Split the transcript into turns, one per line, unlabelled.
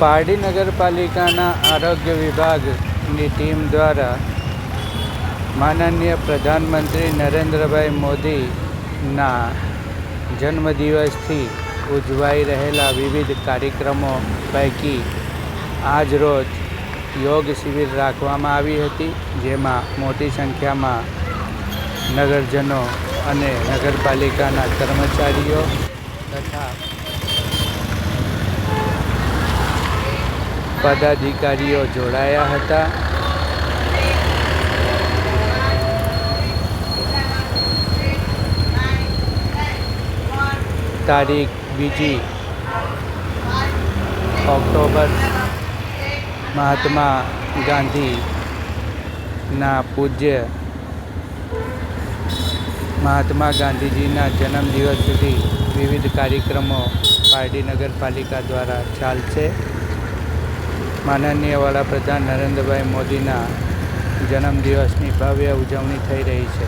પારડી નગરપાલિકાના આરોગ્ય વિભાગની ટીમ દ્વારા માનનીય પ્રધાનમંત્રી નરેન્દ્રભાઈ મોદીના જન્મદિવસથી ઉજવાઈ રહેલા વિવિધ કાર્યક્રમો પૈકી આજ રોજ યોગ શિબિર રાખવામાં આવી હતી, જેમાં મોટી સંખ્યામાં નગરજનો અને નગરપાલિકાના કર્મચારીઓ તથા પદાધિકારીઓ જોડાયા હતા. તારીખ બીજી ઓક્ટોબર મહાત્મા ગાંધીના પૂજ્ય મહાત્મા ગાંધીજીના જન્મદિવસ સુધી વિવિધ કાર્યક્રમો પારડી નગરપાલિકા દ્વારા ચાલશે. માનનીય વડાપ્રધાન નરેન્દ્રભાઈ મોદીના જન્મદિવસની ભવ્ય ઉજવણી થઈ રહી છે.